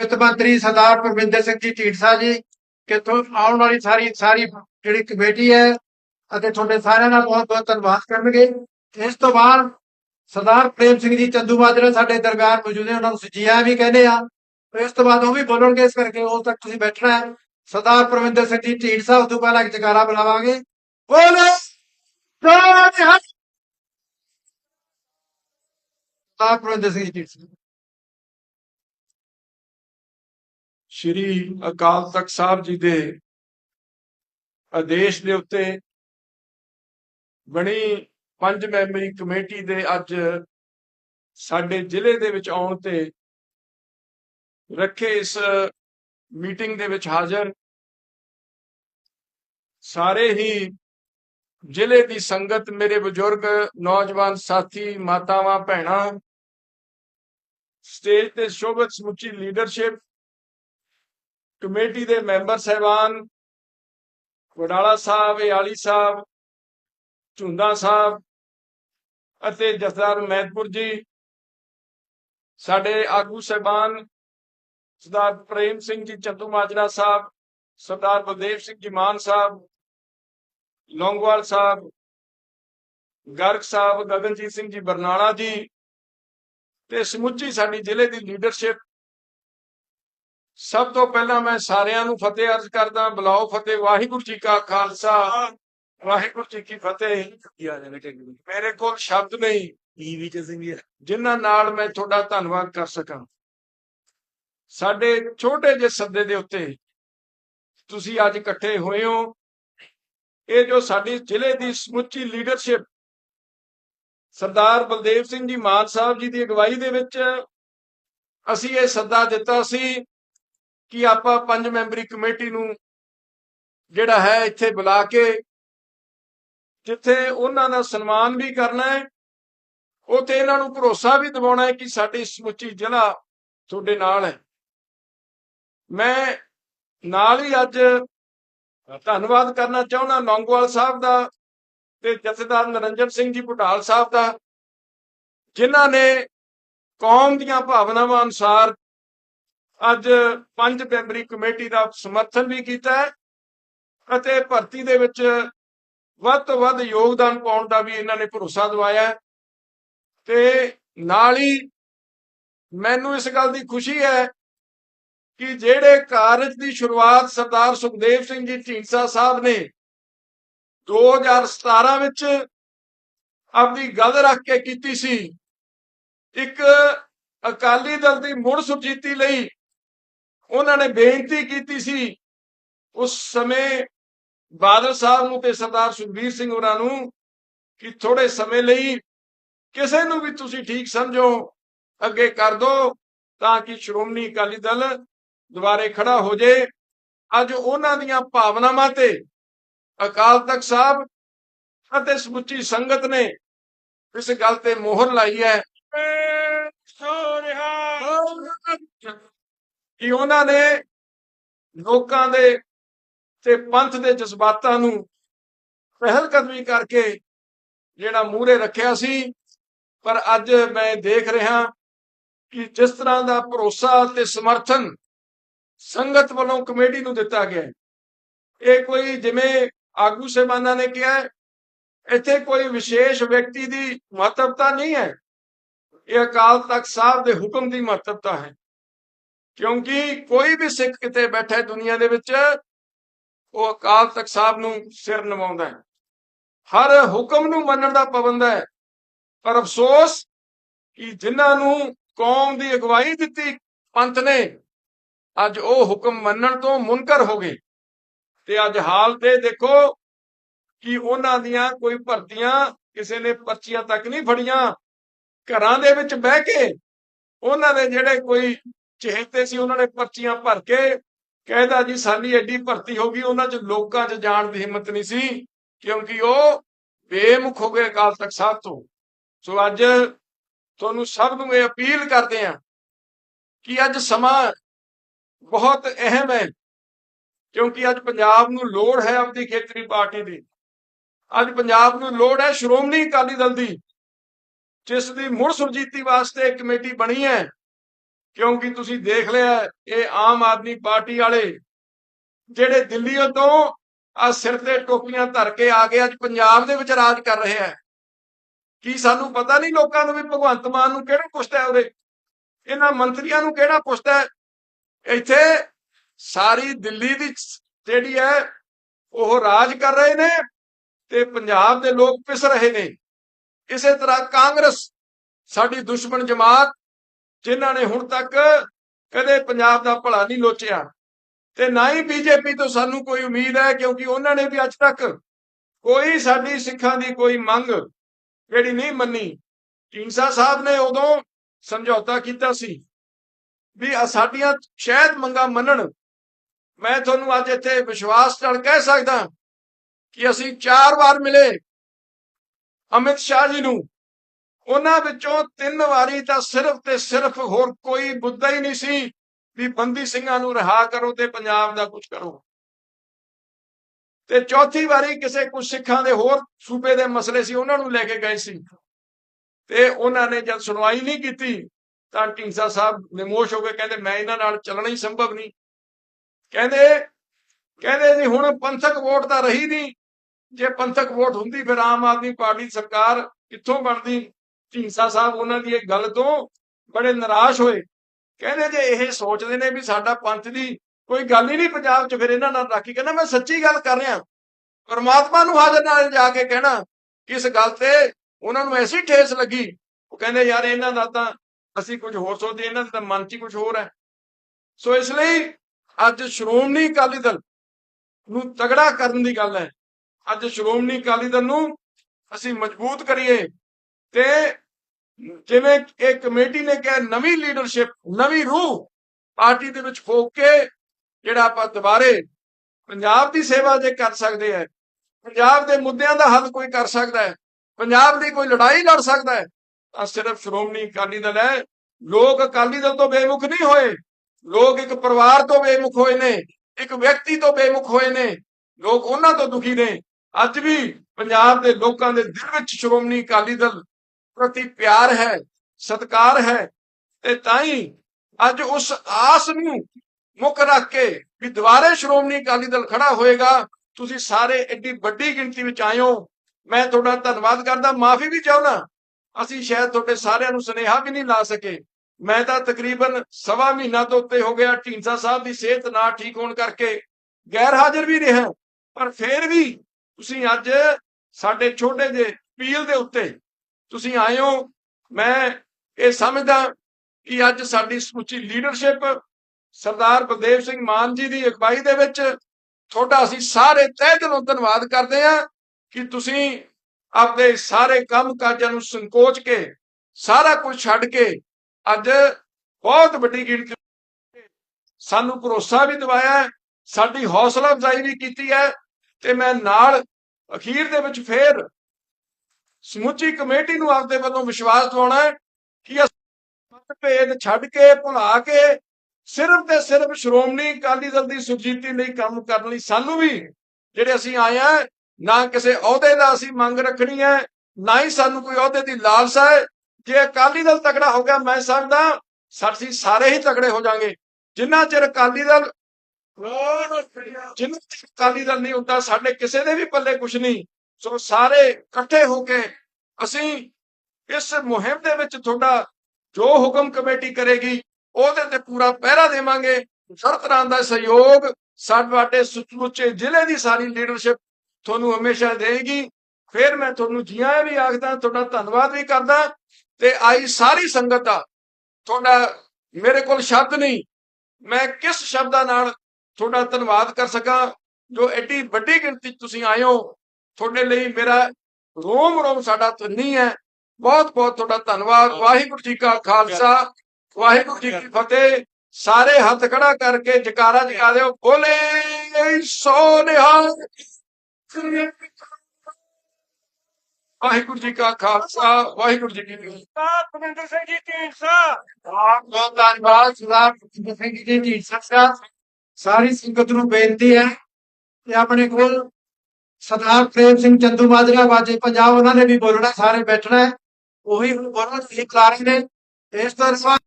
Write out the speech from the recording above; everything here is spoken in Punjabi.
ਵਿੱਤ ਮੰਤਰੀ ਸਰਦਾਰ ਪਰਵਿੰਦਰ ਸਿੰਘ ਜੀ ਢੀਂਡਸਾ ਜੀ, ਕਿਥੋਂ ਆਉਣ ਵਾਲੀ ਸਾਰੀ ਸਾਰੀ ਜਿਹੜੀ ਕਮੇਟੀ ਹੈ ਅਤੇ ਤੁਹਾਡੇ ਸਾਰਿਆਂ ਦਾ ਬਹੁਤ ਬਹੁਤ ਧੰਨਵਾਦ ਕਰਨਗੇ। ਇਸ ਤੋਂ ਬਾਅਦ ਸਰਦਾਰ ਪ੍ਰੇਮ ਸਿੰਘ ਜੀ ਚੰਦੂ ਮਾਜਰਾ ਸਾਡੇ ਦਰਬਾਰ ਮੌਜੂਦ ਨੇ, ਉਹਨਾਂ ਨੂੰ ਸਜੀਆ ਵੀ ਕਹਿੰਦੇ ਆ। ਇਸ ਤੋਂ ਬਾਅਦ ਉਹ ਵੀ ਬੋਲਣਗੇ, ਇਸ ਕਰਕੇ ਉਦੋਂ ਤੱਕ ਤੁਸੀਂ ਬੈਠਣਾ ਹੈ। ਸਰਦਾਰ ਪਰਮਿੰਦਰ ਸਿੰਘ ਜੀ ਢੀਂਡਸਾ, ਉਸ ਤੋਂ ਪਹਿਲਾਂ ਇੱਕ ਜਕਾਰਾ ਬੁਲਾਵਾਂਗੇ ਬੋਲੇ! ਸਰਦਾਰ ਪਰਮਿੰਦਰ ਸਿੰਘ ਜੀ ਢੀਂਡਸਾ। ਸ਼੍ਰੀ ਅਕਾਲ ਤਖਤ ਸਾਹਿਬ ਜੀ ਦੇ ਆਦੇਸ਼ ਦੇ ਉੱਤੇ ਬਣੀ ਪੰਜ ਮੈਂਬਰੀ ਕਮੇਟੀ ਦੇ ਅੱਜ ਸਾਡੇ ਜ਼ਿਲ੍ਹੇ ਦੇ ਵਿੱਚ ਆਉਣ ਤੇ ਰੱਖੇ ਇਸ ਮੀਟਿੰਗ ਦੇ ਵਿੱਚ ਹਾਜ਼ਰ ਸਾਰੇ ਹੀ ਜ਼ਿਲ੍ਹੇ ਦੀ ਸੰਗਤ, ਮੇਰੇ ਬਜ਼ੁਰਗ, ਨੌਜਵਾਨ ਸਾਥੀ, ਮਾਤਾਵਾਂ, ਭੈਣਾਂ, ਸਟੇਜ ਤੇ ਸ਼ੋਭਤ ਸਮੁੱਚੀ ਲੀਡਰਸ਼ਿਪ ਕਮੇਟੀ ਦੇ ਮੈਂਬਰ ਸਹਿਬਾਨ ਵਡਾਲਾ ਸਾਹਿਬ, ਯਾਲੀ ਸਾਹਿਬ, ਝੁੰਦਾ ਸਾਹਿਬ ਅਤੇ ਜਸਦਾਰ ਮਹਿਤਪੁਰ ਜੀ, ਸਾਡੇ ਆਗੂ ਸਹਿਬਾਨ ਸਰਦਾਰ ਪ੍ਰੇਮ ਸਿੰਘ ਜੀ ਚੰਦੂ ਮਾਜਰਾ ਸਾਹਿਬ, ਸਰਦਾਰ ਬਲਦੇਵ ਸਿੰਘ ਜੀ ਮਾਨ ਸਾਹਿਬ, ਲੌਂਗਵਾਲ ਸਾਹਿਬ, ਗਰਗ ਸਾਹਿਬ, ਗਗਨਜੀਤ ਸਿੰਘ ਜੀ ਬਰਨਾਲਾ ਜੀ ਤੇ ਸਮੁੱਚੀ ਸਾਡੀ ਜ਼ਿਲ੍ਹੇ ਦੀ ਲੀਡਰਸ਼ਿਪ ਸਭ ਤੋਂ ਪਹਿਲਾਂ ਮੈਂ ਸਾਰਿਆਂ ਨੂੰ ਫਤਿਹ ਅਰਜ਼ ਕਰਦਾ, ਬੁਲਾਓ ਫਤਿਹ, ਵਾਹਿਗੁਰੂ ਜੀ ਕਾ ਖਾਲਸਾ। ਵਾਹਿਗੁਰੂ ਜੀ ਕੀ ਫਤਿਹ। ਮੇਰੇ ਕੋਲ ਸ਼ਬਦ ਨਹੀਂ। ਟੀਵੀ ਚ ਸਿੰਘ ਜਿਨ੍ਹਾਂ ਨਾਲ ਮੈਂ ਤੁਹਾਡਾ ਧੰਨਵਾਦ ਕਰ ਸਕਾਂ। ਸਾਡੇ ਛੋਟੇ ਜਿਹੇ ਸੱਦੇ ਦੇ ਉੱਤੇ ਤੁਸੀਂ ਅੱਜ ਇਕੱਠੇ ਹੋਏ ਹੋ। ਇਹ ਜੋ ਸਾਡੀ ਜ਼ਿਲ੍ਹੇ ਦੀ ਸਮੁੱਚੀ ਲੀਡਰਸ਼ਿਪ ਸਰਦਾਰ ਬਲਦੇਵ ਸਿੰਘ ਜੀ ਮਾਨ ਸਾਹਿਬ ਜੀ ਦੀ ਅਗਵਾਈ ਦੇ ਵਿੱਚ ਅਸੀਂ ਇਹ ਸੱਦਾ ਦਿੱਤਾ ਸੀ ਕਿ ਆਪਾਂ ਪੰਜ ਮੈਂਬਰੀ ਕਮੇਟੀ ਨੂੰ ਜਿਹੜਾ ਹੈ ਇੱਥੇ ਬੁਲਾ ਕੇ ਜਿੱਥੇ ਉਹਨਾਂ ਦਾ ਸਨਮਾਨ ਵੀ ਕਰਨਾ ਹੈ, ਉਥੇ ਇਹਨਾਂ ਨੂੰ ਭਰੋਸਾ ਵੀ ਦਿਵਾਉਣਾ ਹੈ ਕਿ ਸਾਡੀ ਸਮੁੱਚੀ ਜ਼ਿਲ੍ਹਾ ਤੁਹਾਡੇ ਨਾਲ ਹੈ। ਮੈਂ ਨਾਲ ਹੀ ਅੱਜ ਧੰਨਵਾਦ ਕਰਨਾ ਚਾਹੁੰਦਾ ਲੌਂਗੋਵਾਲ ਸਾਹਿਬ ਦਾ ਤੇ ਜਥੇਦਾਰ ਨਰਿੰਜਨ ਸਿੰਘ ਜੀ ਭੁਟਾਲ ਸਾਹਿਬ ਦਾ, ਜਿਨ੍ਹਾਂ ਨੇ ਕੌਮ ਦੀਆਂ ਭਾਵਨਾਵਾਂ ਅਨੁਸਾਰ ਅੱਜ ਪੰਜ ਮੈਂਬਰੀ ਕਮੇਟੀ ਦਾ ਸਮਰਥਨ ਵੀ ਕੀਤਾ ਹੈ ਅਤੇ ਭਰਤੀ ਦੇ ਵਿੱਚ ਵੱਧ ਤੋਂ ਵੱਧ ਯੋਗਦਾਨ ਪਾਉਣ ਦਾ ਵੀ ਇਹਨਾਂ ਨੇ ਭਰੋਸਾ ਦਿਵਾਇਆ ਹੈ। ਤੇ ਨਾਲ ਹੀ ਮੈਨੂੰ ਇਸ ਗੱਲ ਦੀ ਖੁਸ਼ੀ ਹੈ ਕਿ ਜਿਹੜੇ ਕਾਰਜ ਦੀ ਸ਼ੁਰੂਆਤ ਸਰਦਾਰ ਸੁਖਦੇਵ ਸਿੰਘ ਜੀ ਢੀਂਡਸਾ ਸਾਹਿਬ ਨੇ 2017 ਵਿੱਚ ਆਪਣੀ ਗੱਲ ਰੱਖ ਕੇ ਕੀਤੀ ਸੀ। ਇੱਕ ਅਕਾਲੀ ਦਲ ਦੀ ਮੁੜ ਸੁਰਜੀਤੀ ਲਈ ਉਹਨਾਂ ਨੇ ਬੇਨਤੀ ਕੀਤੀ ਸੀ, ਉਸ ਸਮੇਂ ਬਾਦਲ ਸਾਹਿਬ ਨੂੰ ਤੇ ਸਰਦਾਰ ਸੁਖਬੀਰ ਸਿੰਘ ਹੋਰਾਂ ਨੂੰ ਕਿ ਥੋੜੇ ਸਮੇਂ ਲਈ ਕਿਸੇ ਨੂੰ ਵੀ ਤੁਸੀਂ ਠੀਕ ਸਮਝੋ, ਅੱਗੇ ਕਰ ਦਿਓ ਤਾਂ ਕਿ ਸ਼੍ਰੋਮਣੀ ਅਕਾਲੀ ਦਲ ਦੁਬਾਰੇ ਖੜਾ ਹੋ ਜੇ। ਅੱਜ ਉਹਨਾਂ ਦੀਆਂ ਭਾਵਨਾਵਾਂ ਤੇ ਅਕਾਲ ਤਖਤ ਸਾਹਿਬ ਅਤੇ ਸਮੁੱਚੀ ਸੰਗਤ ਨੇ ਇਸ ਗੱਲ ਤੇ ਮੋਹਰ ਲਾਈ ਹੈ। ਕਿ ਉਹਨਾਂ ਨੇ ਲੋਕਾਂ ਦੇ ਤੇ ਪੰਥ ਦੇ ਜਜ਼ਬਾਤਾਂ ਨੂੰ ਪਹਿਲ ਕਦਮੀ ਕਰਕੇ ਜਿਹੜਾ ਮੂਹਰੇ ਰੱਖਿਆ ਸੀ, ਪਰ ਅੱਜ ਮੈਂ ਦੇਖ ਰਿਹਾ ਕਿ ਜਿਸ ਤਰ੍ਹਾਂ ਦਾ ਭਰੋਸਾ ਤੇ ਸਮਰਥਨ ਸੰਗਤ ਵੱਲੋਂ ਕਮੇਟੀ ਨੂੰ ਦਿੱਤਾ ਗਿਆ ਇਹ ਕੋਈ ਜਿਵੇਂ ਆਗੂ ਸਹਿਬਾਨਾਂ ਨੇ ਕਿਹਾ ਇੱਥੇ ਕੋਈ ਵਿਸ਼ੇਸ਼ ਵਿਅਕਤੀ ਦੀ ਮਹੱਤਵਤਾ ਨਹੀਂ ਹੈ। ਇਹ ਅਕਾਲ ਤਖਤ ਸਾਹਿਬ ਦੇ ਹੁਕਮ ਦੀ ਮਹੱਤਵਤਾ ਹੈ। ਕਿਉਂਕਿ ਕੋਈ ਵੀ ਸਿੱਖ ਕਿਤੇ ਬੈਠਾ ਹੈ ਦੁਨੀਆ ਦੇ ਵਿੱਚ, ਉਹ ਅਕਾਲ ਤਖਤ ਸਾਹਿਬ ਨੂੰ ਸਿਰ ਨਿਵਾਉਂਦਾ ਹੈ। ਹਰ ਹੁਕਮ ਨੂੰ ਮੰਨਣ ਦਾ ਪਾਬੰਦ ਹੈ। ਪਰ ਅਫਸੋਸ ਕਿ ਜਿਨ੍ਹਾਂ ਨੂੰ ਕੌਮ ਦੀ ਅਗਵਾਈ ਦਿੱਤੀ ਪੰਥ ਨੇ, ਅੱਜ ਉਹ ਹੁਕਮ ਮੰਨਣ ਤੋਂ ਮੁਨਕਰ ਹੋ ਗਏ। ਤੇ ਅੱਜ ਹਾਲ ਤੇ ਦੇਖੋ ਕਿ ਉਹਨਾਂ ਦੀਆਂ ਕੋਈ ਭਰਤੀਆਂ ਕਿਸੇ ਨੇ ਪਰਚੀਆਂ ਤੱਕ ਨਹੀਂ ਫੜੀਆਂ। ਘਰਾਂ ਦੇ ਵਿੱਚ ਬਹਿ ਕੇ ਉਹਨਾਂ ਦੇ ਜਿਹੜੇ ਕੋਈ ਚਹੇਤੇ ਸੀ ਉਹਨਾਂ ਨੇ ਪਰਚੀਆਂ ਭਰ ਕੇ, ਕਹਿੰਦਾ ਜੀ ਸਾਡੀ ਐਡੀ ਭਰਤੀ ਹੋ ਗਈ, ਉਹਨਾਂ 'ਚ ਲੋਕਾਂ 'ਚ ਜਾਣ ਦੀ ਹਿੰਮਤ ਨਹੀਂ ਸੀ, ਕਿਉਂਕਿ ਉਹ ਬੇਮੁਖ ਹੋ ਗਏ ਅਕਾਲ ਤਖਤ ਸਾਹਿਬ ਤੋਂ। ਸੋ ਅੱਜ ਤੁਹਾਨੂੰ ਸਭ ਨੂੰ ਇਹ ਅਪੀਲ ਕਰਦੇ ਆ ਕਿ ਅੱਜ ਸਮਾਂ ਬਹੁਤ ਅਹਿਮ ਹੈ, ਕਿਉਂਕਿ ਅੱਜ ਪੰਜਾਬ ਨੂੰ ਲੋੜ ਹੈ ਆਪਣੀ ਖੇਤਰੀ ਪਾਰਟੀ ਦੀ। ਅੱਜ ਪੰਜਾਬ ਨੂੰ ਲੋੜ ਹੈ ਸ਼੍ਰੋਮਣੀ ਅਕਾਲੀ ਦਲ ਦੀ, ਜਿਸ ਦੀ ਮੁੜ ਸੁਰਜੀਤੀ ਵਾਸਤੇ ਕਮੇਟੀ ਬਣੀ ਹੈ। ਕਿਉਂਕਿ ਤੁਸੀਂ ਦੇਖ ਲਿਆ, ਇਹ ਆਮ ਆਦਮੀ ਪਾਰਟੀ ਵਾਲੇ ਜਿਹੜੇ ਦਿੱਲੀੋਂ ਤੋਂ ਆ ਸਿਰ ਤੇ ਟੋਪੀਆਂ ਧਰ ਕੇ ਆ ਕੇ ਅੱਜ ਪੰਜਾਬ ਦੇ ਵਿੱਚ ਰਾਜ ਕਰ ਰਹੇ ਆ। ਕੀ ਸਾਨੂੰ ਪਤਾ ਨਹੀਂ ਲੋਕਾਂ ਨੂੰ ਵੀ ਭਗਵੰਤ ਮਾਨ ਨੂੰ ਕਿਹੜਾ ਪੁੱਛਦਾ ਹੈ ਉਹਦੇ? ਇਹਨਾਂ ਮੰਤਰੀਆਂ ਨੂੰ ਕਿਹੜਾ ਪੁੱਛਦਾ ਹੈ? ਇੱਥੇ ਸਾਰੀ ਦਿੱਲੀ ਦੀ ਜਿਹੜੀ ਹੈ, ਉਹ ਰਾਜ ਕਰ ਰਹੇ ਨੇ ਤੇ ਪੰਜਾਬ ਦੇ ਲੋਕ ਪਿਸ ਰਹੇ ਨੇ। ਇਸੇ ਤਰ੍ਹਾਂ ਕਾਂਗਰਸ, ਸਾਡੀ ਦੁਸ਼ਮਣ ਜਮਾਤ ਜਿਨ੍ਹਾਂ ਨੇ ਹੁਣ ਤੱਕ ਕਦੇ ਪੰਜਾਬ ਦਾ ਭਲਾ ਨਹੀਂ ਲੋਚਿਆ ਤੇ ਨਾ ਹੀ ਬੀਜੇਪੀ ਤੋਂ ਸਾਨੂੰ ਕੋਈ ਉਮੀਦ ਹੈ, ਕਿਉਂਕਿ ਉਹਨਾਂ ਨੇ ਵੀ ਅੱਜ ਤੱਕ ਕੋਈ ਸਾਡੀ ਸਿੱਖਾਂ ਦੀ ਕੋਈ ਮੰਗ ਜਿਹੜੀ ਨਹੀਂ ਮੰਨੀ। ਢੀਂਡਸਾ ਸਾਹਿਬ ਨੇ ਉਦੋਂ ਸਮਝੌਤਾ ਕੀਤਾ ਸੀ ਵੀ ਸਾਡੀਆਂ ਸ਼ਾਇਦ ਮੰਗਾ ਮੰਨਣ। ਮੈਂ ਤੁਹਾਨੂੰ ਅੱਜ ਇੱਥੇ ਵਿਸ਼ਵਾਸ ਨਾਲ ਕਹਿ ਸਕਦਾ ਕਿ ਅਸੀਂ ਚਾਰ ਵਾਰ ਮਿਲੇ ਅਮਿਤ ਸ਼ਾਹ ਜੀ ਨੂੰ। ਉਹਨਾਂ ਵਿੱਚੋਂ ਤਿੰਨ ਵਾਰੀ ਤਾਂ ਸਿਰਫ ਤੇ ਸਿਰਫ ਹੋਰ ਕੋਈ ਮੁੱਦਾ ਹੀ ਨਹੀਂ ਸੀ ਵੀ ਬੰਦੀ ਸਿੰਘਾਂ ਨੂੰ ਰਿਹਾ ਕਰੋ ਤੇ ਪੰਜਾਬ ਦਾ ਕੁਝ ਕਰੋ। ਤੇ ਚੌਥੀ ਵਾਰੀ ਕਿਸੇ ਕੁਝ ਸਿੱਖਾਂ ਦੇ ਹੋਰ ਸੂਬੇ ਦੇ ਮਸਲੇ ਸੀ, ਉਹਨਾਂ ਨੂੰ ਲੈ ਕੇ ਗਏ ਸੀ। ਤੇ ਉਹਨਾਂ ਨੇ ਜਦ ਸੁਣਵਾਈ ਨਹੀਂ ਕੀਤੀ, ਤਾਂ ਢੀਂਸਾ ਸਾਹਿਬ ਨਿਮੋਸ਼ ਹੋ ਕੇ ਕਹਿੰਦੇ ਮੈਂ ਇਹਨਾਂ ਨਾਲ ਚੱਲਣਾ ਹੀ ਸੰਭਵ ਨਹੀਂ। ਕਹਿੰਦੇ ਕਹਿੰਦੇ ਜੀ ਹੁਣ ਪੰਥਕ ਵੋਟ ਤਾਂ ਰਹੀ ਨਹੀਂ। ਜੇ ਪੰਥਕ ਵੋਟ ਹੁੰਦੀ ਫਿਰ ਆਮ ਆਦਮੀ ਪਾਰਟੀ ਦੀ ਸਰਕਾਰ ਕਿੱਥੋਂ ਬਣਦੀ? ਢੀਂਸਾ ਸਾਹਿਬ ਉਹਨਾਂ ਦੀ ਇਹ ਗੱਲ ਤੋਂ ਬੜੇ ਨਿਰਾਸ਼ ਹੋਏ। ਕਹਿੰਦੇ ਜੇ ਇਹ ਸੋਚਦੇ ਨੇ ਵੀ ਸਾਡਾ ਪੰਥ ਦੀ ਕੋਈ ਗੱਲ ਹੀ ਨਹੀਂ ਪੰਜਾਬ 'ਚ, ਫਿਰ ਇਹਨਾਂ ਨਾਲ ਰਾਖੀ ਕਹਿੰਦਾ, ਮੈਂ ਸੱਚੀ ਗੱਲ ਕਰ ਰਿਹਾ। ਪਰਮਾਤਮਾ ਨੂੰ ਹਾਜ਼ਰ ਨਾਲ ਜਾ ਕੇ ਕਹਿਣਾ ਇਸ ਗੱਲ ਤੇ ਉਹਨਾਂ ਨੂੰ ਐਸੀ ਠੇਸ ਲੱਗੀ। ਉਹ ਕਹਿੰਦੇ, ਯਾਰ ਇਹਨਾਂ ਦਾ ਤਾਂ ਅਸੀਂ ਕੁਝ ਹੋਰ ਸੋਚਦੇ, ਇਹਨਾਂ ਦਾ ਤਾਂ ਮਨ 'ਚ ਹੀ ਕੁਝ ਹੋਰ ਹੈ। ਸੋ ਇਸ ਲਈ ਅੱਜ ਸ਼੍ਰੋਮਣੀ ਅਕਾਲੀ ਦਲ ਨੂੰ ਤਗੜਾ ਕਰਨ ਦੀ ਗੱਲ ਹੈ। ਅੱਜ ਸ਼੍ਰੋਮਣੀ ਅਕਾਲੀ ਦਲ ਨੂੰ ਅਸੀਂ ਮਜ਼ਬੂਤ ਕਰੀਏ। ਤੇ ਜਿਵੇਂ ਇਹ ਕਮੇਟੀ ਨੇ ਕਿਹਾ, ਨਵੀਂ ਲੀਡਰਸ਼ਿਪ ਨਵੀਂ ਰੂਹ ਪਾਰਟੀ ਦੇ ਵਿੱਚ ਫੋਕ ਕੇ ਜਿਹੜਾ ਆਪਾਂ ਦੁਬਾਰੇ ਪੰਜਾਬ ਦੀ ਸੇਵਾ ਜੇ ਕਰ ਸਕਦੇ ਹੈ ਪੰਜਾਬ ਦੇ ਮੁੱਦਿਆਂ ਦਾ ਹੱਲ ਕੋਈ ਕਰ ਸਕਦਾ ਹੈ, ਪੰਜਾਬ ਦੀ ਕੋਈ ਲੜਾਈ ਲੜ ਸਕਦਾ ਹੈ, ਤਾਂ ਸਿਰਫ ਸ਼੍ਰੋਮਣੀ ਅਕਾਲੀ ਦਲ ਹੈ। ਲੋਕ ਅਕਾਲੀ ਦਲ ਤੋਂ ਬੇਮੁਖ ਨਹੀਂ ਹੋਏ, ਲੋਕ ਇੱਕ ਪਰਿਵਾਰ ਤੋਂ ਬੇਮੁਖ ਹੋਏ ਨੇ, ਇੱਕ ਵਿਅਕਤੀ ਤੋਂ ਬੇਮੁਖ ਹੋਏ ਨੇ, ਲੋਕ ਉਹਨਾਂ ਤੋਂ ਦੁਖੀ ਨੇ। ਅੱਜ ਵੀ ਪੰਜਾਬ ਦੇ ਲੋਕਾਂ ਦੇ ਦਿਲ ਵਿੱਚ ਸ਼੍ਰੋਮਣੀ ਅਕਾਲੀ ਦਲ ਪ੍ਰਤੀ ਪਿਆਰ ਹੈ, ਸਤਿਕਾਰ ਹੈ, ਤੇ ਤਾਂ ਹੀ ਅੱਜ ਉਸ ਆਸ ਨੂੰ ਮੁੱਖ ਰੱਖ ਕੇ ਵੀ ਦੁਬਾਰੇ ਸ਼੍ਰੋਮਣੀ ਅਕਾਲੀ ਦਲ ਖੜਾ ਹੋਏਗਾ, ਤੁਸੀਂ ਸਾਰੇ ਐਡੀ ਵੱਡੀ ਗਿਣਤੀ ਵਿੱਚ ਆਏ ਮੈਂ ਤੁਹਾਡਾ ਧੰਨਵਾਦ ਕਰਦਾ, ਮਾਫੀ ਵੀ ਚਾਹੁੰਦਾ। ਅਸੀਂ ਸ਼ਾਇਦ ਤੁਹਾਡੇ ਸਾਰਿਆਂ ਨੂੰ ਸੁਨੇਹਾ ਵੀ ਨਹੀਂ ਲਾ ਸਕੇ। ਮੈਂ ਤਾਂ ਤਕਰੀਬਨ ਸਵਾ ਮਹੀਨਾ ਤੋਂ ਉੱਤੇ ਹੋ ਗਿਆ ਢੀਂਸਾ ਸਾਹਿਬ ਦੀ ਸਿਹਤ ਨਾ ਠੀਕ ਹੋਣ ਕਰਕੇ ਗੈਰ ਹਾਜ਼ਰ ਵੀ ਰਿਹਾ। ਪਰ ਫਿਰ ਵੀ ਤੁਸੀਂ ਅੱਜ ਸਾਡੇ ਛੋਟੇ ਜਿਹੇ ਪੀਲ ਦੇ ਉੱਤੇ ਤੁਸੀਂ ਆਏ ਹੋ, ਮੈਂ ਇਹ ਸਮਝਦਾ ਕਿ ਅੱਜ ਸਾਡੀ ਸਮੁੱਚੀ ਲੀਡਰਸ਼ਿਪ ਸਰਦਾਰ ਬਲਦੇਵ ਸਿੰਘ ਮਾਨ ਜੀ ਦੀ ਅਗਵਾਈ ਦੇ ਵਿੱਚ ਤੁਹਾਡਾ ਅਸੀਂ ਸਾਰੇ ਤਹਿ ਦਿਲੋਂ ਧੰਨਵਾਦ ਕਰਦੇ ਹਾਂ ਕਿ ਤੁਸੀਂ ਆਪਦੇ ਸਾਰੇ ਕੰਮ ਕਾਜਾਂ ਨੂੰ ਸੰਕੋਚ ਕੇ, ਸਾਰਾ ਕੁਝ ਛੱਡ ਕੇ ਅੱਜ ਬਹੁਤ ਵੱਡੀ ਗਿਣਤੀ ਸਾਨੂੰ ਭਰੋਸਾ ਵੀ ਦਿਵਾਇਆ ਸਾਡੀ ਹੌਸਲਾ ਅਫਜ਼ਾਈ ਵੀ ਕੀਤੀ ਹੈ ਤੇ ਮੈਂ ਨਾਲ ਅਖੀਰ ਦੇ ਵਿੱਚ ਫੇਰ ਸਮੁੱਚੀ ਕਮੇਟੀ ਨੂੰ ਆਪਦੇ ਵੱਲੋਂ ਵਿਸ਼ਵਾਸ ਦਿਵਾਉਣਾ ਹੈ ਕਿ ਮਤਭੇਦ ਛੱਡ ਕੇ, ਭੁਲਾ ਕੇ ਸਿਰਫ ਤੇ ਸਿਰਫ ਸ਼੍ਰੋਮਣੀ ਅਕਾਲੀ ਦਲ ਦੀ ਸੁਰਜੀਤੀ ਲਈ ਕੰਮ ਕਰਨ ਲਈ ਸਾਨੂੰ ਵੀ ਜਿਹੜੇ ਅਸੀਂ ਆਏ ਆ ਨਾ ਕਿਸੇ ਅਹੁਦੇ ਦਾ ਅਸੀਂ ਮੰਗ ਰੱਖਣੀ ਹੈ, ਨਾ ਹੀ ਸਾਨੂੰ ਕੋਈ ਅਹੁਦੇ ਦੀ ਲਾਲਸਾ ਹੈ। ਜੇ ਅਕਾਲੀ ਦਲ ਤਕੜਾ ਹੋ ਗਿਆ, ਮੈਂ ਸਮਝਦਾ ਸਾਡੀ ਸਾਰੇ ਹੀ ਤਕੜੇ ਹੋ ਜਾਾਂਗੇ ਜਿੰਨਾ ਚਿਰ ਅਕਾਲੀ ਦਲ ਜਿੰਨਾ ਚਿਰ ਅਕਾਲੀ ਦਲ ਨਹੀਂ ਹੁੰਦਾ, ਸਾਡੇ ਕਿਸੇ ਦੇ ਵੀ ਪੱਲੇ ਕੁਝ ਨਹੀਂ। ਸੋ ਸਾਰੇ ਇਕੱਠੇ ਹੋ ਕੇ ਅਸੀਂ ਇਸ ਮੁਹਿੰਮ ਦੇ ਵਿੱਚ ਤੁਹਾਡਾ ਜੋ ਹੁਕਮ ਕਮੇਟੀ ਕਰੇਗੀ, ਉਹਦੇ ਤੇ ਪੂਰਾ ਪਹਿਰਾ ਦੇਵਾਂਗੇ। ਹਰ ਤਰ੍ਹਾਂ ਦਾ ਸਹਿਯੋਗ ਸਾਡੇ ਸਮੁੱਚੇ ਜ਼ਿਲ੍ਹੇ ਦੀ ਸਾਰੀ ਲੀਡਰਸ਼ਿਪ ਤੁਹਾਨੂੰ ਹਮੇਸ਼ਾ ਦੇਗੀ ਫਿਰ ਮੈਂ ਤੁਹਾਨੂੰ ਜੀਆਂ ਵੀ ਆਖਦਾ, ਤੁਹਾਡਾ ਧੰਨਵਾਦ ਵੀ ਕਰਦਾ ਤੇ ਆਈ ਸਾਰੀ ਸੰਗਤ ਦਾ ਤੁਹਾਡਾ ਮੇਰੇ ਕੋਲ ਸ਼ਬਦ ਨਹੀਂ, ਮੈਂ ਕਿਸ ਸ਼ਬਦਾਂ ਨਾਲ ਤੁਹਾਡਾ ਧੰਨਵਾਦ ਕਰ ਸਕਾਂ, ਜੋ ਐਡੀ ਵੱਡੀ ਗਿਣਤੀ ਤੁਸੀਂ ਆਏ ਹੋ। ਤੁਹਾਡੇ ਲਈ ਮੇਰਾ ਰੋਮ ਰੋਮ ਸਾਡਾ ਧੰਨੀ ਹੈ। ਬਹੁਤ ਬਹੁਤ ਤੁਹਾਡਾ ਧੰਨਵਾਦ। ਵਾਹਿਗੁਰੂ ਜੀ ਕਾ ਖਾਲਸਾ। ਵਾਹਿਗੁਰੂ ਜੀ ਕੀ ਫਤਿਹ। ਸਾਰੇ ਹੱਥ ਖੜਾ ਕਰਕੇ ਜਕਾਰਾ ਜਗਾ ਦਿਓ। ਬੋਲੇ ਸੋ ਨਿਹਾਲ। ਵਾਹਿਗੁਰੂ ਜੀ ਕਾ ਖਾਲਸਾ। ਵਾਹਿਗੁਰੂ ਜੀ ਕੀ ਫਤਿਹ। ਪਰਮਿੰਦਰ ਸਿੰਘ ਜੀ ਢੀਂਡਸਾ ਬਹੁਤ ਬਹੁਤ ਧੰਨਵਾਦ ਸਰਦਾਰ ਬਲਜੀਤ ਸਿੰਘ ਜੀ ਦੀ ਸਤਿਕਾਰ ਸਾਰੀ ਸੰਗਤ ਨੂੰ ਬੇਨਤੀ ਹੈ ਕਿ ਆਪਣੇ ਕੋਲ ਸਰਦਾਰ ਪ੍ਰੇਮ ਸਿੰਘ ਚੰਦੂ ਮਾਜਰਾ ਬਾਜੇ ਪੰਜਾਬ, ਉਹਨਾਂ ਨੇ ਵੀ ਬੋਲਣਾ, ਸਾਰੇ ਬੈਠਣਾ ਹੈ। ਉਹੀ ਹੁਣ ਬੋਲਣਾ, ਤੁਸੀਂ ਕਰਾ ਰਹੇ ਨੇ। ਇਸ ਤਰ੍ਹਾਂ